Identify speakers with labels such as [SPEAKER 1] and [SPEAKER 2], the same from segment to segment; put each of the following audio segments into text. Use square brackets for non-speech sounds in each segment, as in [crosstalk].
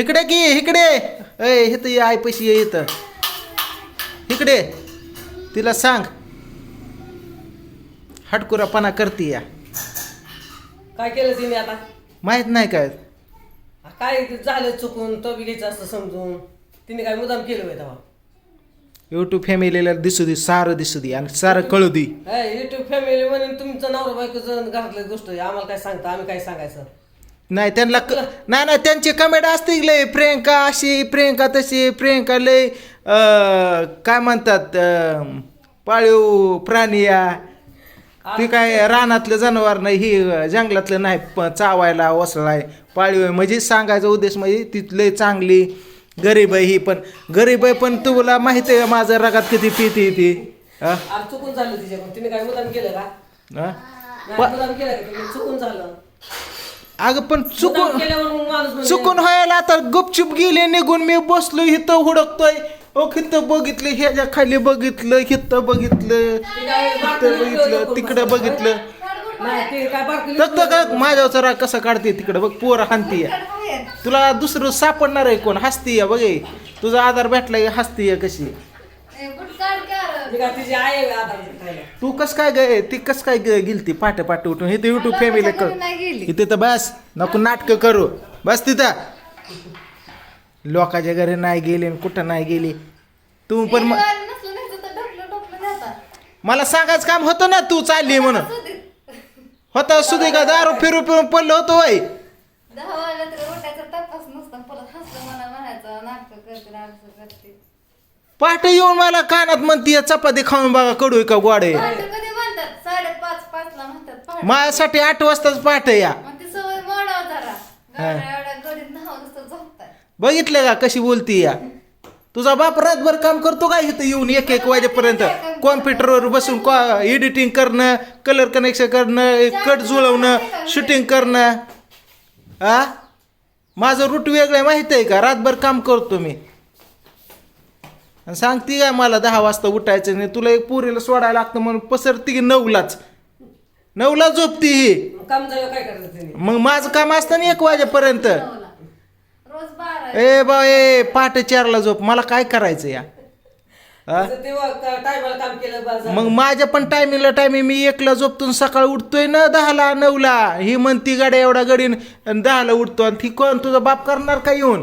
[SPEAKER 1] इकडे की इकडे. अय इथं ये आई पैसे ये इथं. इकडे. तिला सांग. हटकुरापणा करते या.
[SPEAKER 2] काय केलं तिने आता?
[SPEAKER 1] माहीत नाही काय.
[SPEAKER 2] काय झालं चुकून? तो बी घ्यायचं असं समजून. तिने काय मुदाम केलं होय तेव्हा?
[SPEAKER 1] युट्यूब फॅमिलीला दिसू दे सारं दिसू दे आणि सारं कळू दे.
[SPEAKER 2] युट्यूब फॅमिली म्हणून तुमचं नवरा बायकोचं घरातलं गोष्ट. आहे आम्हाला काय सांगता आम्ही काय सांगायचं?
[SPEAKER 1] नाही त्यांना क- नाही नाही त्यांची कमेंट असते लय प्रियंका अशी प्रियंका तशी प्रियंका लय अं, काय म्हणतात अं, पाळीव प्राणी या. ती काय रानातलं जनावर नाही ही जंगलातलं नाही प- चावायला वसलाय पाळीव आहे म्हणजे सांगायचा उद्देश म्हणजे ती लय चांगली गरीब आहे ही पण गरीब आहे पण तुला माहिती आहे का माझं रगात किती पिती ती? हा?
[SPEAKER 2] आज चुकून झालं तिच्याकडून. तिने काय मुदाम केलं का?
[SPEAKER 1] हा?
[SPEAKER 2] नाही मुदाम केलं का? तिने चुकून झालं.
[SPEAKER 1] अगं पण चुकून
[SPEAKER 2] म्हणजे-
[SPEAKER 1] चुकून व्हायला आता गुपचूप गेले निघून मी बसलो इथं हुडकतोय. ओ हिथं बघितलं ह्याच्या खाली बघितलं हिथं बघितलं बघितलं तिकडं. बघितलं. तर का माझ्यावरचा राग कसा काढते तिकडं बघ पोर हानती तुला दुसरं सापडणार आहे कोण? हसती या बघ. तुझा आधार भेटला हसती या कशी?
[SPEAKER 2] तिची आई आहे आधार खायला.
[SPEAKER 1] तू कस काय गे ती कस काय गे- गेलती पाठ पाठ उठून? हे युट्यूब फॅमिली कर.
[SPEAKER 3] नाही गेली.
[SPEAKER 1] इथे तर बस नको नाटकं करू. बस तिथं. लोकांच्या घरी नाही गेली आणि कुठं नाही गेली. तू पण म-
[SPEAKER 3] नसलं नाही तर ढकलं ढकलं जातात.
[SPEAKER 1] मला सांगायचं काम होतं ना तू चालली म्हणून. होता सुधी का? दारू फिरू फिरून पडलं होतं वय
[SPEAKER 3] दहा वाजला तर उठायचा तपास नसता परत हसलं मला म्हणायचं नाटक करते नाटक करते.
[SPEAKER 1] पाठ येऊन मला कानात म्हणती चपाती खाऊन बघा कडू आहे का गोड आहे?
[SPEAKER 3] पहाटे कधी म्हणतात साडेपाच पाच ला म्हणतात पहाटे.
[SPEAKER 1] माझ्यासाठी आठ वाजताच पाठ या.
[SPEAKER 3] मग ती सवय मोडाव जरा. गाड्या एवढ्या गडीत नाव नुसतं झोपताय
[SPEAKER 1] बघितलं का कशी बोलती या? तुझा बाप रातभर काम करतो काय इथं येऊन एक एक वाजेपर्यंत? कॉम्प्युटरवर बसून एडिटिंग करणं कलर कनेक्शन करणं कट जुळवणं शूटिंग करणं. आ? माझं रूट वेगळं आहे माहिती आहे का? रातभर काम करतो मी. आणि सांगती काय मला दहा वाजता उठायचं नाही तुला एक पुरीला सोडायला लागतं म्हणून पसरती की नऊलाच. नऊला झोपती ही.
[SPEAKER 2] मग काम झालं काय करायचं तिने
[SPEAKER 1] मग माझं काम असतं ना एक वाजेपर्यंत.
[SPEAKER 3] नऊला. रोज बारा
[SPEAKER 1] ए बा ए पहाटे चारला झोप मला काय करायचं या? हा?
[SPEAKER 2] तसं तेव्हा टायमाला काम केलं बस झालं.
[SPEAKER 1] मग माझ्या पण टायमिंगला टायमिंग मी एकला झोपतून सकाळी उठतोय ना दहाला नऊला. ही म्हणती गाड्या एवढा गडीन. आणि दहाला उठतो आणि ती कोण तुझा बाप करणार का येऊन?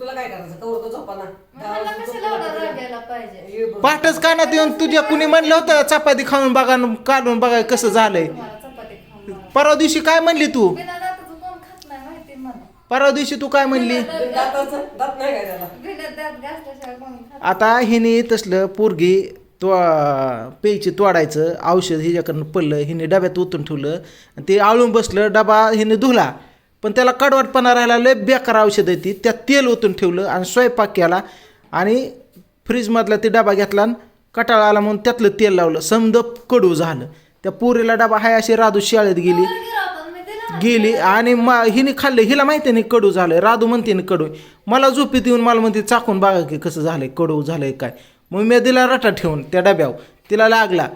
[SPEAKER 2] तुला काय करायचं? कवर तो झोपाना.
[SPEAKER 3] मला कशाला एवढा राग यायला पाहिजे?
[SPEAKER 2] ये बघ.
[SPEAKER 1] पाठच कानात येऊन तुझ्या कुणी म्हणलं होतं चपाती खाऊन बघा न काढून बघा कसं झालंय.
[SPEAKER 3] तुम्हाला चपाती खाऊन मला.
[SPEAKER 1] परवा दिवशी काय म्हणली तू?
[SPEAKER 3] बिना दाताचं कोण खात नाही माहिती आहे मला.
[SPEAKER 1] परवा दिवशी तू काय म्हणली?
[SPEAKER 2] दाताचं? दात नाही काय त्याला?
[SPEAKER 3] बिना दात घासल्याशिवाय कोण खात
[SPEAKER 1] आता हिने तसलं पोरगी तो पेची तोडायचं औषध हिच्याकडनं पडलं हिने डब्यात ओतून ठेवलं आणि ते आळून बसलं डबा हिने धुला. पण त्याला कडवटपणा राहिला लय बेकार औषध आहे ती. त्यात तेल ओतून ठेवलं आणि स्वयंपाक केला आणि फ्रीजमधला ते डबा घेतला आणि कटाळा आला म्हणून त्यातलं तेल लावलं. समद कडू झालं. त्या पुरीला डबा हाय अशी राधू शाळेत गेली.
[SPEAKER 3] गेली
[SPEAKER 1] आणि मा हिने खाल्लं. हिला माहिती नाही कडू झालं राधू म्हणते ना कडू. आहे. मला झोपीत येऊन मला म्हणते चाकून बघा की कसं झालंय कडू झालंय काय. मग मी दिला रटा ठेवून त्या डब्यावर. तिला लागला.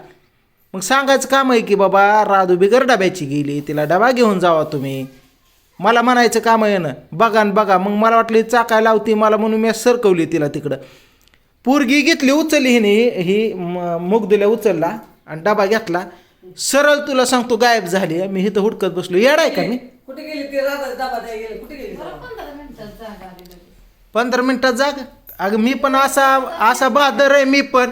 [SPEAKER 1] मग सांगायचं काम आहे की बाबा राधू बिगर डब्याची गेली. तिला डबा घेऊन जावा तुम्ही. मला म्हणायचं काम आहे ना बघा न बघा मग मला वाटलं चाकाय लावती मला म्हणून मी सरकवली तिला तिकडं. पोरगी घेतली उचलली हिने ही म- मूग दिल्या उचलला आणि डबा घेतला. सरळ तुला सांगतो गायब झाली मी इथं हुडकत बसलो. येडाय का मी?
[SPEAKER 2] कुठे गेली ती? राहतात डबा द्यायला गेली. कुठे गेली?
[SPEAKER 3] पंधरा मिनिटात जागा आली लगेच.
[SPEAKER 1] पंधरा मिनिटात जाग? अगं मी पण असा असा बहादर आहे मी पण.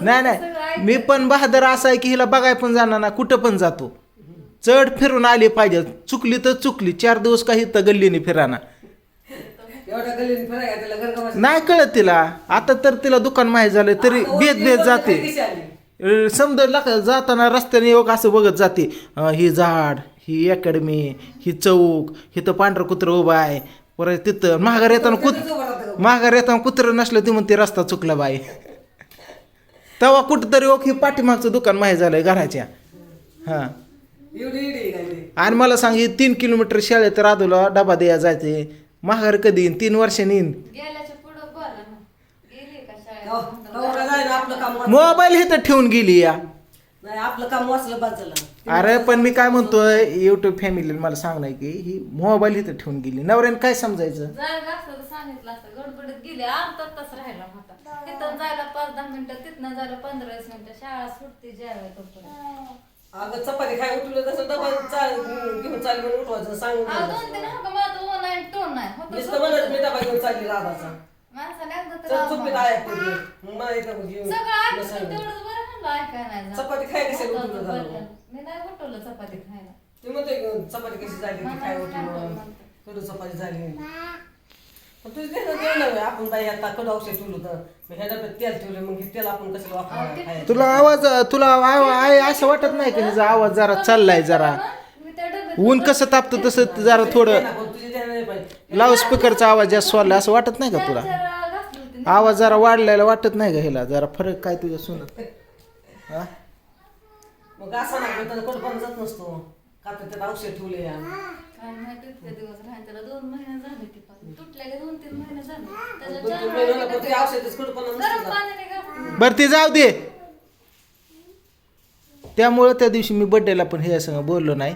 [SPEAKER 1] नाही नाही. मी पण बहादर असा आहे की हिला बघाय पण जाणार ना कुठं पण जातो. चढ फिरून आली पाहिजे. चुकली तर चुकली. चार दिवस काही तर गल्लीने फिराना. नाही कळत तिला. आता तर तिला दुकान माहीत झालं तरी बेत बेत जाते. समजा जाताना रस्त्याने योग असं बघत जाते. ही झाड ही अकॅडमी ही चौक इथं पांढरं कुत्रं उभं आहे. परत तिथं महागार येताना कुत महागार येताना कुत्रं नसलं ती म्हणते रस्ता चुकला बाई. तेव्हा कुठंतरी ओक ही पाठीमागचं दुकान माहीत झालंय घराच्या. हां.
[SPEAKER 2] एवढी इडी काय ते?
[SPEAKER 1] आणि मला सांग ही तीन किलोमीटर शाळेत राधूला डबा द्या जायचे. महागार कधी येईन? तीन वर्षांनी येईन.
[SPEAKER 3] गेल्याच्या पुढं बोला ना. गेली का शाळेत?
[SPEAKER 2] कवा- कवा काय जायला आपलं काम वाचलं.
[SPEAKER 1] मोबाईल इथं ठेवून गेली या.
[SPEAKER 2] नाही आपलं काम वाचलं बाद झालं.
[SPEAKER 1] अरे पण मी काय म्हणतोय युट्यूब फॅमिली मला सांगणार की ही मोबाईल इथं ठेवून गेली. नवऱ्याने काय समजायचं?
[SPEAKER 3] जायला असतं तर सांगितलं असतं गडबडीत गेले अर्धा तास राहिला होता. तिथं जायला पाच दहा मिनिटं तिथनं जायला पंधरा वीस मिनिटं शाळा सुटते तोपर्यंत.
[SPEAKER 2] अगं चपाती खाय उठलं तसं डबा चाल घेऊन चालली म्हणून उठवायचं सांगून
[SPEAKER 3] अहो, दोन तीन. हाका होतं
[SPEAKER 2] नुसतं म्हणत मी डबा घेऊन चालली
[SPEAKER 3] एकदा तर
[SPEAKER 2] चल मला इथं घेऊन
[SPEAKER 3] सगळं ऐकून
[SPEAKER 2] बसायला.
[SPEAKER 3] तेवढंच बरं म्हणलं ऐकाय नाही जात.
[SPEAKER 2] चपाती खाय कशाला
[SPEAKER 3] होतं
[SPEAKER 2] उठवलं
[SPEAKER 3] बरं.
[SPEAKER 2] झालं?
[SPEAKER 3] मी नाही उठवलं चपाती खायला
[SPEAKER 2] ती म्हणते चपाती कशी झाली ती काय होती म्हणून चपाती झाली तुझं देणं देणं आहे. आपण बाई आता कडू औषध ठेवलं होतं? मग ह्या डब्यात तेल ठेवलं मग हे तेल आपण कसं वापरायला खायचं?
[SPEAKER 1] तुला आवाज तुला आव- आहे असं वाटत नाही का हिचा आवाज जरा चाललाय जरा?
[SPEAKER 3] मी त्या डब्यात
[SPEAKER 1] ऊन कसं तापतं तसं जरा थोडं
[SPEAKER 2] पण तुझी देणं नाही पाहिजे
[SPEAKER 1] लाऊड स्पीकरचा आवाज जास्त सोडला असं वाटत नाही का तुला?
[SPEAKER 3] घासली होती.
[SPEAKER 1] आवाज जरा वाढलेला वाटत नाही का हिला? जरा फरक काय तुझ्या सुनत? हा?
[SPEAKER 2] मग असं नाही तर कडपण जात नसतो. का तर त्यात औषध ठेवले
[SPEAKER 3] काय माहिती इतके दिवस राहील त्याला दोन महिने झाले ती पण. तुटल्या दोन तीन महिने झाले. त्याच्या
[SPEAKER 2] दोन
[SPEAKER 3] चार
[SPEAKER 2] तीन
[SPEAKER 3] वेळा
[SPEAKER 2] महिन्याला पण ते
[SPEAKER 3] तिला
[SPEAKER 2] औषधच कडपण
[SPEAKER 3] गरम
[SPEAKER 2] नसतं
[SPEAKER 3] पाण्याने घासली.
[SPEAKER 1] बरं ते जाऊ दे. त्यामुळं त्या दिवशी मी बड्डेला पण हे संग बोललो नाही.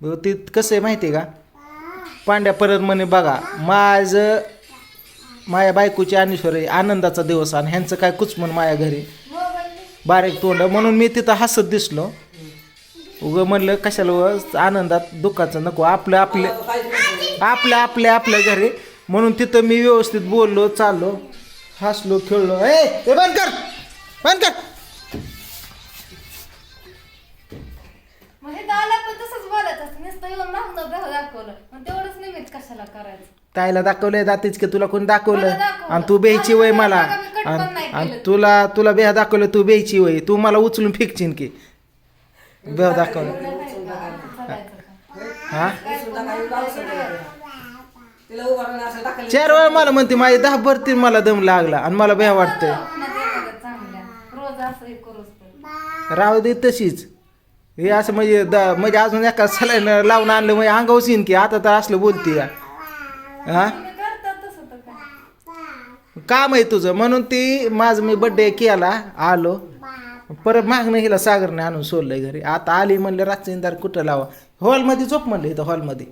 [SPEAKER 1] बरं, ते कसं आहे माहिती आहे का? पांड्या परत म्हणे बघा माझं माझ्या बायकोची अनिश्वर आनंदाचा दिवस आणि ह्यांचं काय कुचमन माझ्या घरी.
[SPEAKER 3] मोबाईल
[SPEAKER 1] बारीक तोंड. म्हणून मी तिथं हसत दिसलो. उगं म्हणलं कशाला उगाच आनंदात दुःखाचं नको. आपलं आपलं
[SPEAKER 2] नसतं.
[SPEAKER 1] आपल्या आपल्या घरी. म्हणून तिथं मी व्यवस्थित बोललो चाललो हसलो खेळलो. ए ते बंद कर! बंद कर!
[SPEAKER 3] मग हे आला पण तसंच बोलायचं असतं. नुसतं येऊन मागणं बेह दाखवलं. मग तेवढंच निमित्त कशाला करायचं?
[SPEAKER 1] ताईला दाखवलंय दातीच की तुला कोण दाखवलं?
[SPEAKER 3] मला दाखवलं.
[SPEAKER 1] आणि तू बेची वय मला
[SPEAKER 3] मला. मी कट पण
[SPEAKER 1] आणि
[SPEAKER 3] नाही
[SPEAKER 1] आणि
[SPEAKER 3] केलं.
[SPEAKER 1] तुला तुला बेहा दाखवलं तू बेची वय. तू मला उचलून फेकचीन की. बेहा
[SPEAKER 3] दाखव
[SPEAKER 1] हा चार वेळा मला म्हणते माझी दहा भरती मला दम लागला आणि मला भ्या वाटतंय. राहू दे तशीच. हे असं म्हणजे द म्हणजे अजून एका सलाईन लावून आणलं म्हणजे अंगावर येईन की आता तर असलं बोलती या. हा? काम आहे तुझं? म्हणून ती माझं मी बड्डे केला आलो. परत मागणं हिला सागरने आणून सोडलंय घरी. आता आली म्हणलं रातचं इंदार कुठं लावा? हॉलमध्ये झोप म्हणलं इथं हॉलमध्ये.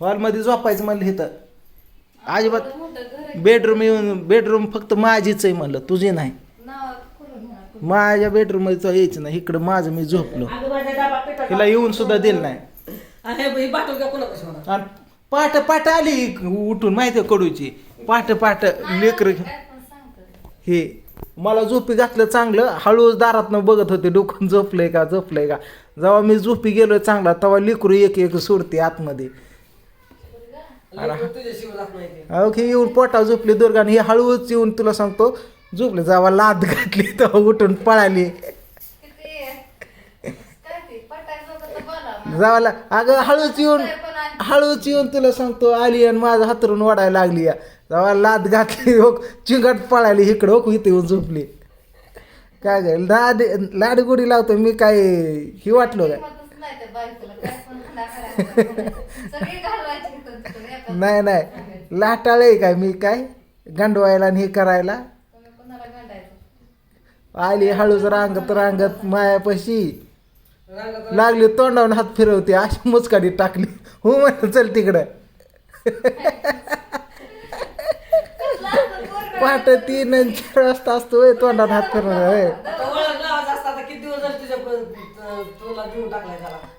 [SPEAKER 1] हॉलमध्ये झोपायचं म्हणलं इथं. अजिबात. बेडरूम येऊन बेडरूम फक्त माझीच आहे म्हणलं तुझी नाही. माझ्या बेडरूममध्ये तो यायचं नाही इकडं माझं मी झोपलो. हिला येऊन सुद्धा दिलं नाही. आणि पाट पाट आली उठून माहिती आहे कडूची. पाट पाट लेकर हे मला झोपी घातलं चांगलं हळूच दारातनं बघत होते डोकून झोपलंय का झोपलंय का? जेव्हा मी झोपी गेलो चांगला तेव्हा लेकरू एक एक सोडते आतमध्ये. ओके येऊन पोटा झोपली दुर्गाने हे हळूच येऊन तुला सांगतो झोपले जेव्हा लाद घातली तेव्हा उठून पळाली. जावाला अगं हळूच येऊन हळूच येऊन तुला सांगतो आली आणि माझं हातरून वाढायला लागली या. तेव्हा लाद घातली हो चिंगट पळाली इकडं हो इथे येऊन झोपली. काय काय लाड लाडगुडी लावतो मी काय ही वाटलो काय?
[SPEAKER 3] नाही
[SPEAKER 1] नाही. लाटाळे लाटाळ आहे काय मी काय? गांडवायला आणि हे करायला? आली हळूच रांगत रांगत मायापाशी. लागली तोंडावून हात फिरवते अशी मुचकाडी टाकली. हो म्हण चल तिकडं. [laughs] पहाट तीन आणि चार वाजता असतो होय, तोंडात हात फिरवणार होय.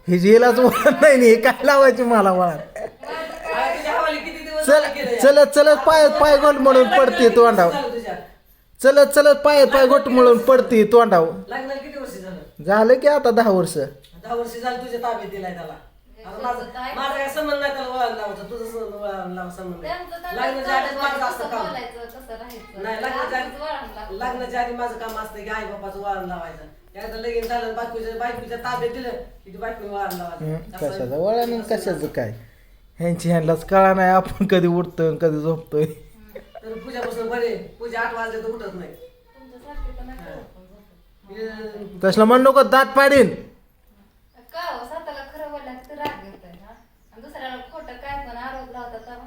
[SPEAKER 1] ही जेलाच वळण नाही नी, काय लावायची मला
[SPEAKER 2] दिवस
[SPEAKER 1] चल? चलत चलत पाय पाय गोट म्हणून पडते
[SPEAKER 2] तुझ्या
[SPEAKER 1] चलत चलत पाय पाय गोट म्हणून पडते
[SPEAKER 2] झालं?
[SPEAKER 1] झालं की आता दहा वर्ष.
[SPEAKER 2] दहा वर्ष झालं तुझ्या ताब्यात दिलाय त्याला. माझं माझा काय संबंध नाही त्याला वळण लावायचं तुझं सं- वळण लावा संबंध
[SPEAKER 3] त्यांना
[SPEAKER 2] लग्नाच्या आधीच माझं असतं काम. नाही लग्नाच्या आधी. लग्नाच्या आधी माझं काम असतं की आई बापाचं वळण लावायचं. एकदा लगीन झालं बायकोच्या बायकोच्या ताब्यात दिलं की ती बायकोने वळण
[SPEAKER 1] हं,
[SPEAKER 2] लावायचं
[SPEAKER 1] कशाचं?
[SPEAKER 2] असं-
[SPEAKER 1] वळण आणि कशाचं काय? ह्यांची ह्यांनाच कळा नाही आपण कधी उठतोय आणि कधी झोपतोय.
[SPEAKER 2] तर पूजापासून बरे. पूजा आठ वाजले तर उठत नाही. हे-
[SPEAKER 1] तसलं म्हण नको दात पाडीन
[SPEAKER 3] का हो, स्वतःला खरं बोललं की राग येतोय, हा? आणि दुसऱ्याला खोटं काय पण आरोप लावतात तेव्हा.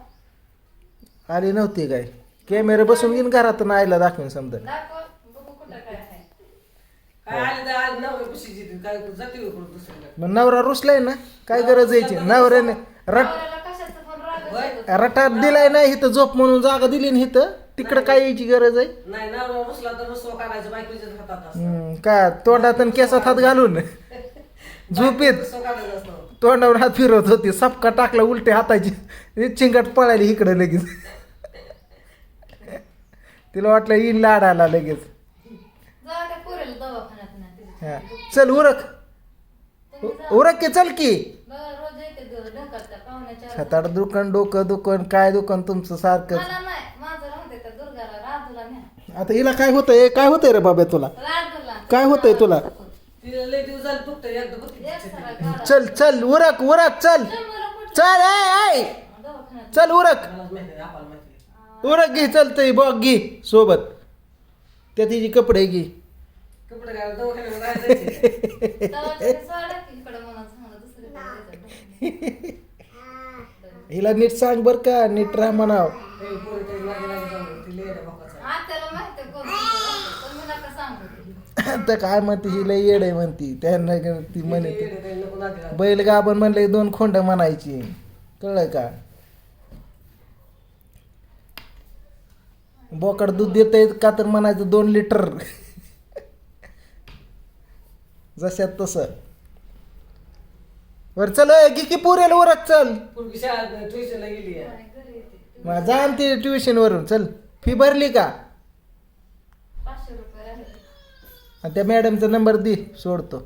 [SPEAKER 1] आली नव्हती काय? कॅमेरे बसून घेईन घरात आईला दाखवून समजा. मग नवरा रुसलाय ना? काय गरज यायची नवऱ्याने रट. रटात दिलाय नाही इथं झोप म्हणून जागा दिली ना इथं. तिकडं काय यायची गरज आहे? का? तोंडात आणि केसात हात घालून. झोपेत. तोंडावर हात फिरवत होती. सपका टाकला उलट्या हाताची. चिंगाट पळाली इकडे लगेच. तिला वाटलं येईन लाड आला लगेच
[SPEAKER 3] जा त्या पोरीला दवाखान्यात नाही तिथे.
[SPEAKER 1] हा. चल उरक. उरक की चल की
[SPEAKER 3] बघा, रोज येते दु- ढोकात त्या पाहुण्याच्या
[SPEAKER 1] छताड दुकान डोकं दुकान काय दुकान तुमचं सारखं
[SPEAKER 3] मला नाही माझं राहते त्या दुर्गाला राधूला न्या
[SPEAKER 1] आता हिला काय होतंय काय होतंय रे बाबा तुला
[SPEAKER 3] राधूला
[SPEAKER 1] काय होतंय तुला
[SPEAKER 2] तिला लय दिवस झाले दुखतं एकदा बघ
[SPEAKER 3] एक सरा गाडा.
[SPEAKER 1] चल चल उरक उरक चल
[SPEAKER 3] चल कुठं?
[SPEAKER 1] चल ऐ ऐ
[SPEAKER 3] दवाखान्यात
[SPEAKER 1] चल उरक
[SPEAKER 2] माहिती.
[SPEAKER 1] उरक घे चलतंय बघ घे सोबत. त्या तिची कपडे घे.
[SPEAKER 2] कपडे दवाखान्यात
[SPEAKER 3] जायचं.
[SPEAKER 1] हिला नीट सांग बर का नीट राह म्हणाव.
[SPEAKER 2] हे पोरी त्याच्या नादी नादी जाऊन ती लय आहे बापाचा.
[SPEAKER 3] आत्याला माहिती आहे कोण तुमचं राहतं, पण मी नका सांगू. ते.
[SPEAKER 1] आता काय म्हणते हिला येड आहे म्हणती. त्यांना ती
[SPEAKER 2] ती
[SPEAKER 1] म्हणे
[SPEAKER 2] लय लागू.
[SPEAKER 1] बैल गाभण म्हणले दोन खोंड म्हणायची. कळलं का? बोकड दूध देत का तर म्हणायचं दोन लिटर. जशात तसं. बर चल की पुरेल वरच चल.
[SPEAKER 2] ट्युशनला गेली.
[SPEAKER 1] मग जा ना ती ट्युशन वरून चल. फी भरली का? आणि त्या मॅडमचा नंबर दे सोडतो.